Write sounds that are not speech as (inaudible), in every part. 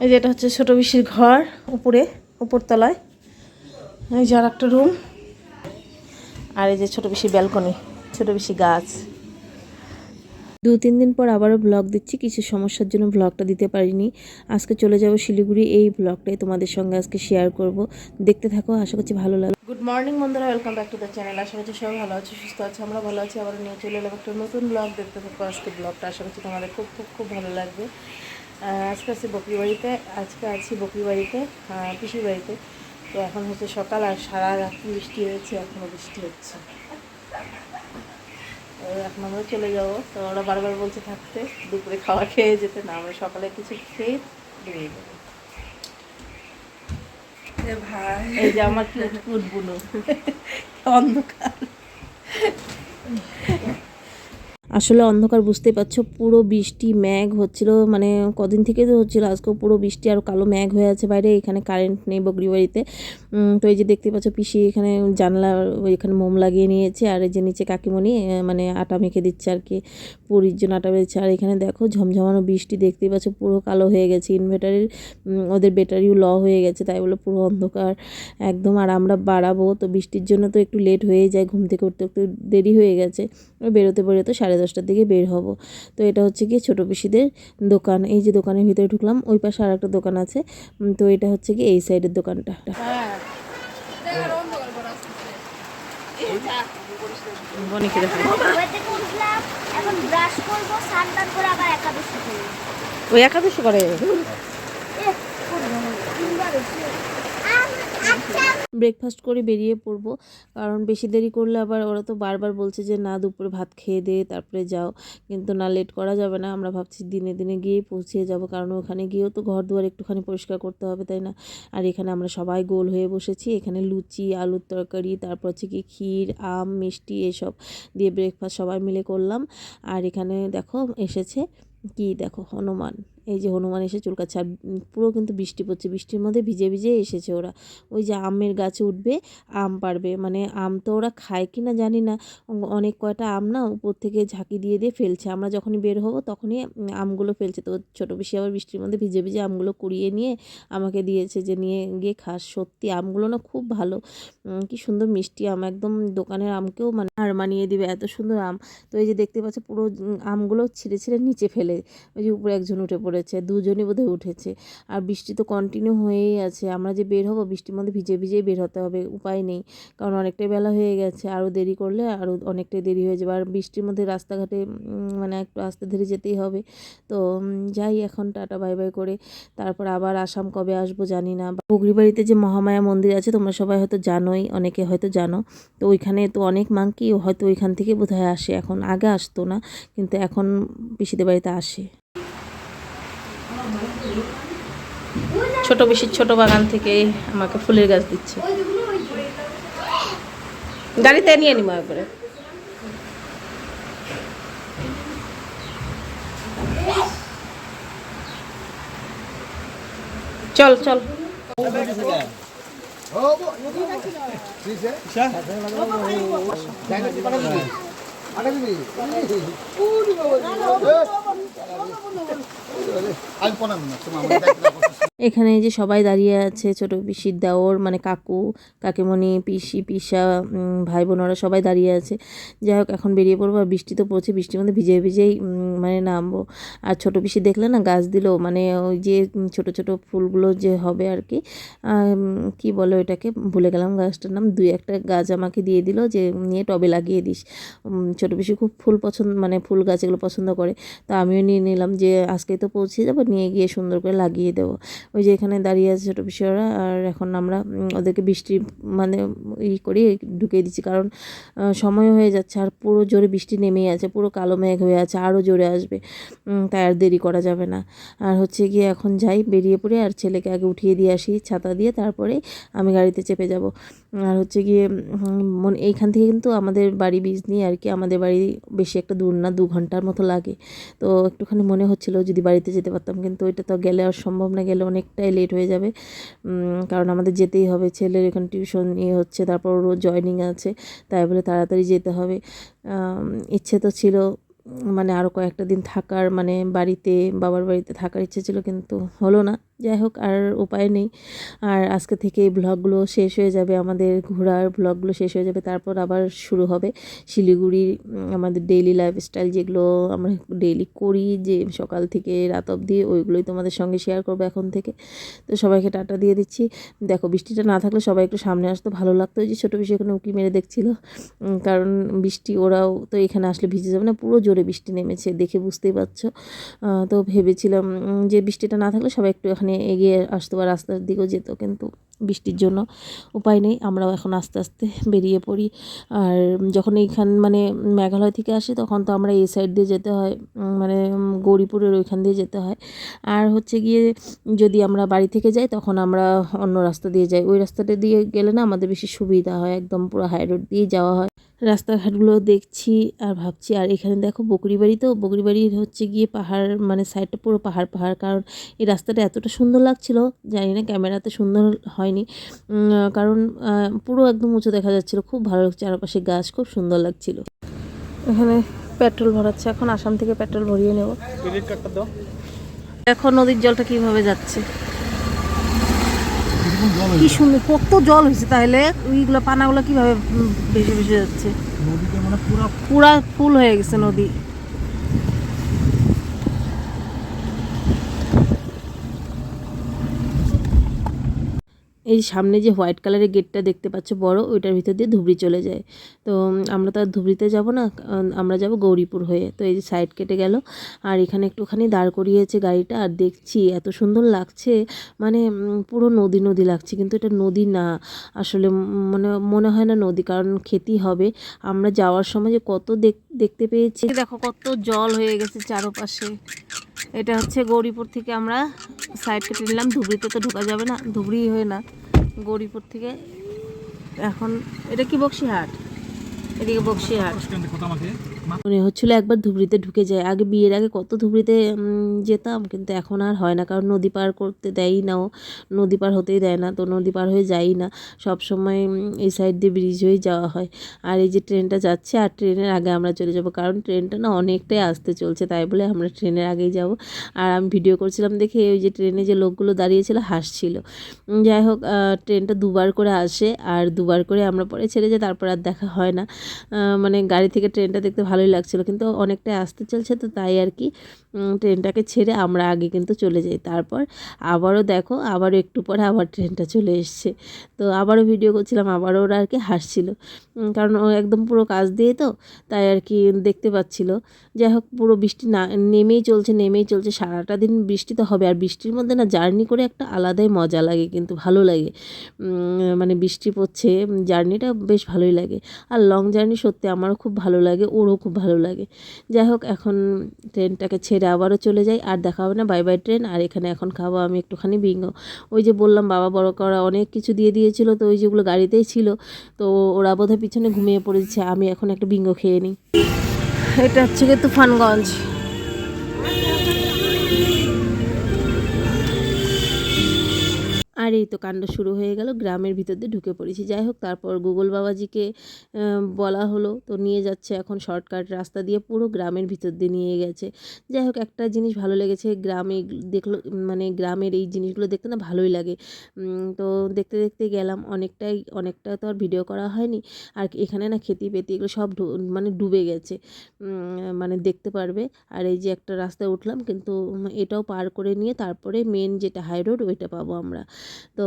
এই যে এটা হচ্ছে ছোট বিশির ঘর উপরে উপরতলায়। এই যে আর একটা রুম আর এই যে ছোট বেশি ব্যালকনি ছোট বেশি গাছ। দু তিন দিন পর আবারও ব্লগ দিচ্ছি কিছু সমস্যার জন্য ব্লগটা দিতে পারিনি। আজকে চলে যাব শিলিগুড়ি এই ব্লগটাই তোমাদের সঙ্গে আজকে শেয়ার করব। দেখতে থাকো আশা করছি ভালো লাগবে। গুড মর্নিং বন্ধুরা welcome back to the channel আশা করছি সবাই ভালো আছে সুস্থ আছে আমরা ভালো আছি। আবার নিয়ে চলে এলাম একটা নতুন ব্লগ দেখতে থাকো আজকে ব্লগটা আশা করছি তোমাদের খুব খুব খুব ভালো লাগবে। আজকে আছি বকরি বাড়িতে আজকে আছি বকরি বাড়িতে পিসির বাড়িতে। তো এখন হচ্ছে সকাল আর সারা রাত বৃষ্টি হয়েছে এখনও বৃষ্টি হচ্ছে। এখন আমরা চলে যাব। তো ওরা বারবার বলছে থাকতে দুপুরে খাওয়া খেয়ে যেতে না আমরা সকালে কিছু খেয়ে বেরিয়ে যাব। ভাই। এই যে আমার কিউট (laughs) অন্ধকার। আসলে অন্ধকার বুঝতে পারছ। পুরো বৃষ্টি ম্যাঘ হচ্ছিল মানে কদিন থেকে তো হচ্ছিল আজকেও পুরো বৃষ্টি আর কালো ম্যাঘ হয়ে আছে বাইরে এখানে কারেন্ট নেই বগরি বাড়িতে উম, তো এই যে দেখতে পাচ্ছ পিসি এখানে জানলা এখানে মোম লাগিয়ে নিয়েছে, আর এই যে নিচে কাকিমণি মানে আটা মেখে দিচ্ছে আর কি, পুরীর জন্য আটা বেড়েছে আর এখানে দেখো ঝমঝমানো বৃষ্টি, দেখতেই পাচ্ছ পুরো কালো হয়ে গেছে। ইনভার্টারের ওদের ব্যাটারিও ল হয়ে গেছে, তাই বলে পুরো অন্ধকার একদম। আর আমরা বাড়াবো, তো বৃষ্টির জন্য তো একটু লেট হয়ে যায়, ঘুম থেকে উঠতে একটু দেরি হয়ে গেছে। বেরোতে বেরোতে সাড়ে দশটার দিকে বের হব। তো এটা হচ্ছে কি ছোটো পিসিদের দোকান। এই যে দোকানের ভিতরে ঢুকলাম, ওই পাশে আর একটা দোকান আছে। তো এটা হচ্ছে কি এই সাইডের দোকানটা। বনিকে এখন ব্রাশ করব স্নান টান করে। আবার একাদশী ওই একাদশী করে ব্রেকফাস্ট করে বেরিয়ে পড়ব। কারণ বেশি দেরি করলে আবার ওরা তো বারবার বলছে যে, না, দুপুরে ভাত খেয়ে দে, তারপরে যাও। কিন্তু না লেট করা যাবে না। আমরা ভাবছি দিনে দিনে গিয়েই পৌঁছে যাব। কারণ ওখানে গিয়েও তো ঘর দুয়ার একটুখানি পরিষ্কার করতে হবে, তাই না? আর এখানে আমরা সবাই গোল হয়ে বসেছি। এখানে লুচি, আলুর তরকারি, তারপর হচ্ছে কি ক্ষীর, আম, মিষ্টি এসব দিয়ে ব্রেকফাস্ট সবাই মিলে করলাম। আর এখানে দেখো, এসেছে কি দেখো, হনুমান। এই যে হনুমান এসে চুলকাচ্ছে আর পুরো কিন্তু বৃষ্টি পড়ছে। বৃষ্টির মধ্যে ভিজে ভিজে এসেছে ওরা। ওই যে আমের গাছে উঠবে, আম পারবে মানে আম তো ওরা খায় কি না জানি না। অনেক কয়টা আম না উপর থেকে ঝাঁকি দিয়ে দিয়ে ফেলছে। আমরা যখনই বের হব তখনই আমগুলো ফেলছে। তো ছোটো বেশি আবার বৃষ্টির মধ্যে ভিজে ভিজে আমগুলো কুড়িয়ে নিয়ে আমাকে দিয়েছে যে, নিয়ে গিয়ে খাস। সত্যি আমগুলো না খুব ভালো। কি সুন্দর মিষ্টি আম। একদম দোকানের আমকেও মানে আর মানিয়ে দিবে এত সুন্দর আম। তো এই যে দেখতে পাচ্ছ পুরো আমগুলো ছিঁড়ে ছিঁড়ে নিচে ফেলে। ওই যে উপরে একজন উঠে পড়েছে, দুজনই বোধহয় উঠেছে। আর বৃষ্টি তো কন্টিনিউ হয়েই আছে। আমরা যে বের হব, বৃষ্টির মধ্যে ভিজে ভিজেই বের হতে হবে, উপায় নেই। কারণ অনেকটাই বেলা হয়ে গেছে আরও দেরি করলে আরও অনেকটাই দেরি হয়ে যাবে। আর বৃষ্টির মধ্যে রাস্তাঘাটে মানে একটু আস্তে ধীরে যেতেই হবে। তো যাই এখন, টাটা, বাই বাই করে। তারপর আবার আসাম কবে আসব জানি না। বগরিবাড়িতে যে মহামায়া মন্দির আছে, তোমরা সবাই হয়তো জানোই, অনেকে হয়তো জানো। তো ওইখানে তো অনেক মাংকি হয়তো ওইখান থেকে বোধহয় আসে। এখন আগে আসতো না, কিন্তু এখন পিসিদের বাড়িতে আসে। ছোট বেশি ছোট বাগান থেকে আমাকে ফুলের গাছ দিচ্ছে। গাড়িতে নিয়ে নিবো একবারে। চল চল। না তোমার আমার দায়িত্ব রাখো। এখানে যে সবাই দাঁড়িয়ে আছে, ছোট পিসির দেওর মানে কাকু, কাকিমণি, পিসি, পিসা ভাই বোনরা সবাই দাঁড়িয়ে আছে। যাই হোক, এখন বেরিয়ে পড়ব আর বৃষ্টি তো পড়ছে, বৃষ্টির মধ্যে ভিজে ভিজেই মানে নামবো। আর ছোট পিসি দেখলে না গাছ দিল মানে ওই যে ছোট ছোট ফুলগুলো যে হবে আর কি কি বলে ওইটাকে, ভুলে গেলাম গাছটার নাম, দুই একটা গাছ আমাকে দিয়ে দিল যে, নিয়ে টবে লাগিয়ে দিস। ছোট পিসি খুব ফুল পছন্দ মানে ফুল গাছ এগুলো পছন্দ করে। তো আমিও নিয়ে নিলাম যে আজকে তো পৌঁছে যাব, নিয়ে গিয়ে সুন্দর করে লাগিয়ে দেবো। ওই যে এখানে দাঁড়িয়ে আছে ছোটো পিসিওরা, আর এখন আমরা ওদেরকে বৃষ্টি মানে ই করে, ঢুকিয়ে দিচ্ছি। কারণ সময় হয়ে যাচ্ছে, আর পুরো জোরে বৃষ্টি নেমেই আছে, পুরো কালো মেঘ হয়ে আছে আরও জোরে আসবে। তাই আর দেরি করা যাবে না। আর হচ্ছে গিয়ে এখন যাই বেরিয়ে পড়ে, আর ছেলেকে আগে উঠিয়ে দিয়ে আসি, ছাতা দিয়ে তারপরে আমি গাড়িতে চেপে যাব। আর হচ্ছে গিয়ে মন- এইখান থেকে কিন্তু আমাদের বাড়ি বীজ নিয়ে আর কি, আমাদের বাড়ি বেশি একটা দূর না, দু ঘণ্টার মতো লাগে। তো একটুখানি মনে হচ্ছিল যদি বাড়িতে যেতে পারতাম, কিন্তু ওইটা তো গেলে আর সম্ভব না, গেলে অনেকটাই লেট হয়ে যাবে। কারণ আমাদের যেতেই হবে। ছেলের এখানে টিউশন ইয়ে হচ্ছে, তারপর রোজ জয়নিং আছে, তাই বলে তাড়াতাড়ি যেতে হবে। ইচ্ছে তো ছিল মানে আরও কয়েকটা দিন থাকার মানে বাড়িতে, বাবার বাড়িতে থাকার ইচ্ছে ছিল, কিন্তু হলো না। যাই হোক, আর উপায় নেই। আর আজকে থেকে এই ব্লগগুলো শেষ হয়ে যাবে। আমাদের ঘোরার ব্লগগুলো শেষ হয়ে যাবে। তারপর আবার শুরু হবে শিলিগুড়ির আমাদের ডেইলি লাইফস্টাইল যেগুলো আমরা ডেইলি করি, যে সকাল থেকে রাত অবধি, ওইগুলোই তোমাদের সঙ্গে শেয়ার করব এখন থেকে। তো সবাইকে টাটা দিয়ে দিচ্ছি। দেখো, বৃষ্টিটা না থাকলে সবাই একটু সামনে আসতো, ভালো লাগতো। যে ছোটো বিষয় এখানে উঁকি মেরে দেখছিল। কারণ বৃষ্টি, ওরাও তো এখানে আসলে ভিজে যাবে না, পুরো জোরে বৃষ্টি নেমেছে, দেখে বুঝতেই পারছ। তো ভেবেছিলাম যে বৃষ্টিটা না থাকলে সবাই একটু এখানে এগিয়ে আসতো বা রাস্তার দিকেও যেত, কিন্তু বৃষ্টির জন্য উপায় নেই। আমরাও এখন আস্তে আস্তে বেরিয়ে পড়ি। আর যখন এইখান মানে মেঘালয় থেকে আসি, তখন তো আমরা এই সাইড দিয়ে যেতে হয় মানে গৌরীপুরের ওইখান দিয়ে যেতে হয়। আর হচ্ছে গিয়ে যদি আমরা বাড়ি থেকে যাই, তখন আমরা অন্য রাস্তা দিয়ে যাই। ওই রাস্তাটা দিয়ে গেলে না আমাদের বেশি সুবিধা হয়, একদম পুরো হাই রোড দিয়ে যাওয়া হয়। রাস্তাঘাটগুলো দেখছি আর ভাবছি আর এখানে দেখো বকরি বাড়ি তো বকরি বাড়ির হচ্ছে গিয়ে পাহাড় মানে সাইডটা পুরো পাহাড় পাহাড়। কারণ এই রাস্তাটা এতটা সুন্দর লাগছিল জানি না ক্যামেরাতে সুন্দর হয়নি। কারণ পুরো একদম উঁচু দেখা যাচ্ছিল খুব ভালো লাগছে চারপাশে গাছ খুব সুন্দর লাগছিল। এখানে পেট্রোল ভরাচ্ছে এখন আসাম থেকে পেট্রোল ভরিয়ে নেব। এখন নদীর জলটা কীভাবে যাচ্ছে? কি সুন্দর কত জল হয়েছে তাহলে? ওইগুলো পানাগুলো কীভাবে ভেসে ভেসে যাচ্ছে? মানে পুরো পুরা ফুল হয়ে গেছে নদী। এই সামনে যে হোয়াইট কালারের গেটটা দেখতে পাচ্ছ বড়, ওইটার ভিতর দিয়ে ধুবড়ি চলে যায়। তো, আমরা তো আর ধুবড়িতে যাব না, আমরা যাব গৌরীপুর হয়ে। তো এই যে সাইড কেটে গেল, আর এখানে একটুখানি দাঁড় করিয়েছে গাড়িটা, আর দেখছি এত সুন্দর লাগছে। মানে পুরো নদী নদী লাগছে, কিন্তু এটা নদী না। আসলে মনে মনে হয় না নদী, কারণ খেতি হবে। আমরা যাওয়ার সময় যে কত দেখ- দেখতে পেয়েছি। দেখো কত জল হয়ে গেছে চারপাশে। এটা হচ্ছে গৌরীপুর থেকে আমরা সাইড কেটে নিলাম। ধুবড়িতে তো ঢোকা যাবে না, ধুবড়ি হয়ে না। গৌরীপুর থেকে এখন, এটা কি বক্সিহাট? এদিকে বক্সিহাট। মনে হচ্ছিল একবার ধুবড়িতে ঢুকে যায়। আগে বিয়ের আগে কত ধুবড়িতে যেতাম, কিন্তু এখন আর হয় না, কারণ নদী পার করতে দেয়ই না ও। নদী পার হতেই দেয় না, তো নদী পার হয়ে যাই না। সব সময় এই সাইড দিয়ে ব্রিজ হয়ে যাওয়া হয়। আর এই যে ট্রেনটা যাচ্ছে, আর ট্রেনের আগে আমরা চলে যাব, কারণ ট্রেনটা না অনেকটাই আসতে চলছে, তাই বলে আমরা ট্রেনের আগেই যাব। আর আমি ভিডিও করছিলাম দেখে ওই যে ট্রেনে যে লোকগুলো দাঁড়িয়েছিল, হাসছিল। যাই হোক ট্রেনটা দুবার করে আসে, আর দুবার করে আমরা পরে ছেড়ে যাই, তারপর আর দেখা হয় না। মানে গাড়ি থেকে ট্রেনটা দেখতে ভালোই লাগছিল। কিন্তু অনেকটাই আসতে চলছে তো তাই আর কি। ট্রেনটাকে ছেড়ে আমরা আগে কিন্তু চলে যাই। তারপর আবারও দেখো, আবারও একটু পরে আবার ট্রেনটা চলে এসছে। তো আবারও ভিডিও করছিলাম, আবারও ওরা আর কি হাসছিল। কারণ ও একদম পুরো কাজ দিয়ে তো, তাই আর কি দেখতে পাচ্ছিল। যাই হোক, পুরো বৃষ্টি না, নেমেই চলছে নেমেই চলছে। সারাটা দিন বৃষ্টি তো হবে, আর বৃষ্টির মধ্যে না জার্নি করে একটা আলাদাই মজা লাগে, কিন্তু ভালো লাগে। মানে বৃষ্টি পড়ছে, জার্নিটা বেশ ভালোই লাগে। আর লং জার্নি সত্যি আমারও খুব ভালো লাগে, ওরও খুব ভালো লাগে। যাই হোক, এখন ট্রেনটাকে ছেড়ে আবারও চলে যাই, আর দেখা হবে না বাই বাই ট্রেন আর এখানে এখন খাব আমি একটুখানি বিঙ্গ ওই যে বললাম, বাবা বড় করা অনেক কিছু দিয়ে দিয়েছিল, তো ওই যেগুলো গাড়িতেই ছিল, তো ওরা বোধহয় পিছনে ঘুমিয়ে পড়েছে, আমি এখন একটা বিঙ্গ খেয়ে নিই। এটা হচ্ছে কি তুফানগঞ্জ। আর এই তো কাণ্ড শুরু হয়ে গেল, গ্রামের ভিতর দিয়ে ঢুকে পড়েছি। যাই হোক, তারপর গুগল বাবাজিকে বলা হলো, তো নিয়ে যাচ্ছে এখন শর্টকাট রাস্তা দিয়ে পুরো গ্রামের ভিতর দিয়ে নিয়ে গেছে। যাই হোক, একটা জিনিস ভালো লেগেছে, গ্রামে দেখল মানে গ্রামের এই জিনিসগুলো দেখতে না ভালোই লাগে। তো দেখতে দেখতে গেলাম, অনেকটাই, অনেকটা তো আর ভিডিও করা হয়নি। আর এখানে না খেতি পেতি এগুলো সব মানে ডুবে গেছে। মানে দেখতে পারবে। আর এই যে একটা রাস্তায় উঠলাম, কিন্তু এটাও পার করে নিয়ে তারপরে মেন যেটা হাই রোড ওইটা পাবো আমরা। তো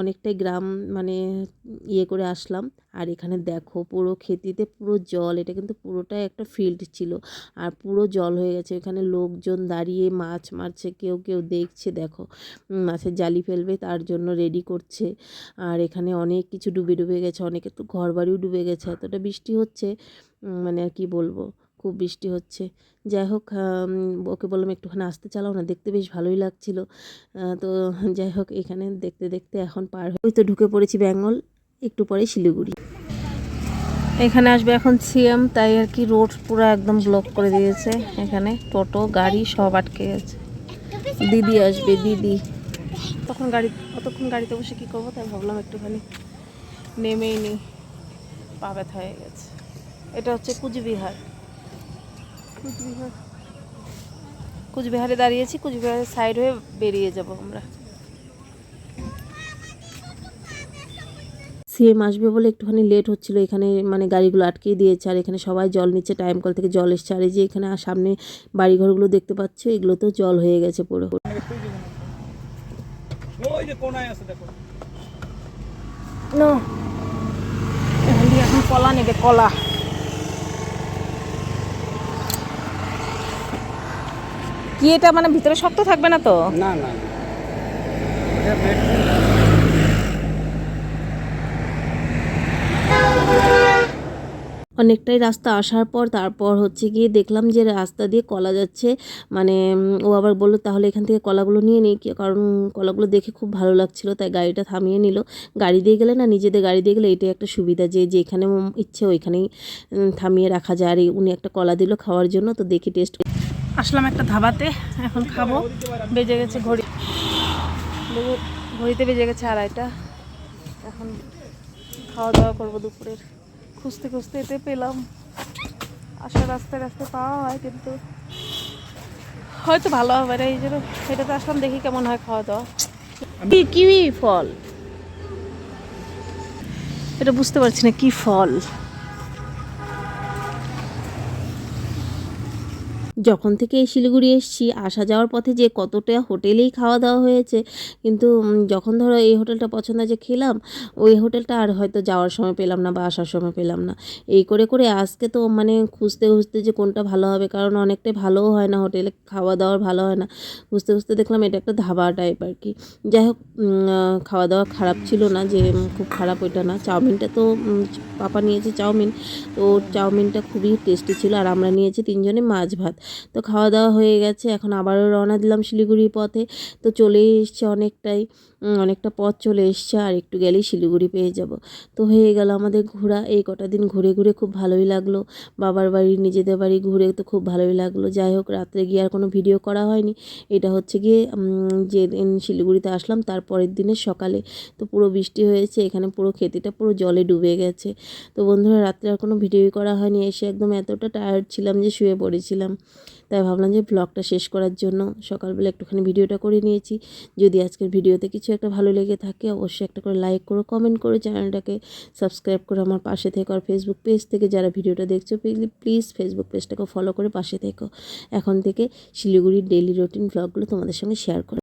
অনেকটাই গ্রাম মানে ইয়ে করে আসলাম। আর এখানে দেখো পুরো খেতিতে পুরো জল, এটা কিন্তু পুরোটাই একটা ফিল্ড ছিল। আর পুরো জল হয়ে গেছে। এখানে লোকজন দাঁড়িয়ে মাছ মারছে, কেউ কেউ দেখছে, দেখো। মাছের জালি ফেলবে, তার জন্য রেডি করছে। আর এখানে অনেক কিছু ডুবে ডুবে গেছে অনেকের তো ঘর বাড়িও ডুবে গেছে। এতটা বৃষ্টি হচ্ছে মানে আর কি বলব? খুব বৃষ্টি হচ্ছে। যাই হোক ওকে বললাম একটুখানি আসতে চালাও না, দেখতে বেশ ভালোই লাগছিল। তো যাই হোক, এখানে দেখতে দেখতে এখন পার হয়ে তো ঢুকে পড়েছি বেঙ্গল, একটু পরে শিলিগুড়ি। এখানে আসবে এখন সিএম, তাই আর কি রোড পুরো একদম ব্লক করে দিয়েছে। এখানে টোটো, গাড়ি সব আটকে গেছে। দিদি আসবে, দিদি। তখন গাড়ি, অতক্ষণ গাড়িতে বসে কী করব, তাই ভাবলাম একটুখানি নেমেই নি। পা ব্যথা হয়ে গেছে। এটা হচ্ছে কুচবিহার। কুচবিহারে। দাঁড়িয়েছি কুচবিহারের সাইড হয়ে বেরিয়ে যাব আমরা। সিএম আসবে বলে একটুখানি লেট হচ্ছিল এখানে মানে গাড়িগুলো আটকিয়ে দিয়েছে আর এখানে সবাই জল নিচ্ছে টাইম কল থেকে জল এসছে আর এই যে এখানে সামনে বাড়িঘরগুলো দেখতে পাচ্ছি এগুলো তো জল হয়ে গেছে পুরো। কলা নেবে কলা। কি এটা মানে ভিতরে শক্ত থাকবে না তো? না না অনেকটাই রাস্তা আসার পর তারপর হচ্ছে গিয়ে দেখলাম যে রাস্তা দিয়ে কলা যাচ্ছে। মানে ও আবার বলল তাহলে এখান থেকে কলাগুলো নিয়ে নিই কি- কারণ কলাগুলো দেখে খুব ভালো লাগছিল তাই গাড়িটা থামিয়ে নিল। গাড়ি দিয়ে গেলে না নিজেদের গাড়ি দিয়ে গেলে এটাই একটা সুবিধা যে যেখানে ইচ্ছে ওইখানেই থামিয়ে রাখা যায়। আর উনি একটা কলা দিল খাওয়ার জন্য তো দেখি টেস্ট আসলাম একটা ধাবাতে, এখন খাব। বেজে গেছে ঘড়ি। ঘড়িতে বেজে গেছে আড়াইটা। এখন খাওয়া দাওয়া করব দুপুরের। খুঁজতে খুঁজতে এতে পেলাম। আসার রাস্তায় রাস্তায় পাওয়া হয় কিন্তু হয়তো ভালো হবে না, এই জন্য এটাতে আসলাম দেখি কেমন হয় খাওয়া দাওয়া কিউই ফল? এটা বুঝতে পারছি না, কি ফল? যখন থেকে এই শিলিগুড়ি এসেছি, আসা যাওয়ার পথে যে কতটা হোটেলেই খাওয়া দাওয়া হয়েছে, কিন্তু যখন ধরো এই হোটেলটা পছন্দ যে খেলাম, ওই হোটেলটা আর হয়তো যাওয়ার সময় পেলাম না বা আসার সময় পেলাম না। এই করে করে আজকে তো মানে খুঁজতে খুঁজতে যে কোনটা ভালো হবে, কারণ অনেকটাই ভালোও হয় না হোটেলে খাওয়া দাওয়ার, ভালো হয় না। খুঁজতে খুঁজতে দেখলাম এটা একটা ধাবা টাইপ আর কি। যাই হোক খাওয়া দাওয়া খারাপ ছিল না যে খুব খারাপ ওইটা না। চাউমিনটা তো পাপা নিয়েছে চাউমিন, তো চাউমিনটা খুবই টেস্টি ছিল। আর আমরা নিয়েছি তিনজনে মাছ ভাত। তো খাওয়া দাওয়া হয়ে গেছে, এখন আবারও রওনা দিলাম শিলিগুড়ির পথে। তো চলে এসছে অনেকটাই অনেকটা পথ চলে এসছে, আর একটু গেলেই শিলিগুড়ি পেয়ে যাব। তো হয়ে গেল আমাদের ঘোরা, এই কটা দিন ঘুরে ঘুরে খুব ভালোই লাগল। বাবার বাড়ি, নিজেদের বাড়ি ঘুরে তো খুব ভালোই লাগল। যাই হোক, রাত্রে গিয়ে আর কোনো ভিডিও করা হয়নি। এটা হচ্ছে গিয়ে যেদিন শিলিগুড়িতে আসলাম, তার পরের দিনের সকালে। তো পুরো বৃষ্টি হয়েছে, এখানে পুরো খেতিটা পুরো জলে ডুবে গেছে। তো বন্ধুরা, রাত্রে আর কোনো ভিডিওই করা হয়নি। এসে একদম এতটা টায়ার্ড ছিলাম যে শুয়ে পড়েছিলাম। তাই ভাবলাম যে ব্লগটা শেষ করার জন্য সকালবেলা একটুখানি ভিডিওটা করে নিয়েছি। যদি আজকের ভিডিওতে কিছু একটা ভালো লেগে থাকে, অবশ্যই একটা করে লাইক করো কমেন্ট করো, চ্যানেলটাকে সাবস্ক্রাইব করে আমার পাশে থেকো। আর ফেসবুক পেজ থেকে যারা ভিডিওটা দেখছ প্লিজ ফেসবুক পেজটাকে ফলো করে পাশে থেকো। এখন থেকে শিলিগুড়ির ডেলি রুটিন ব্লগগুলো তোমাদের সঙ্গে শেয়ার করো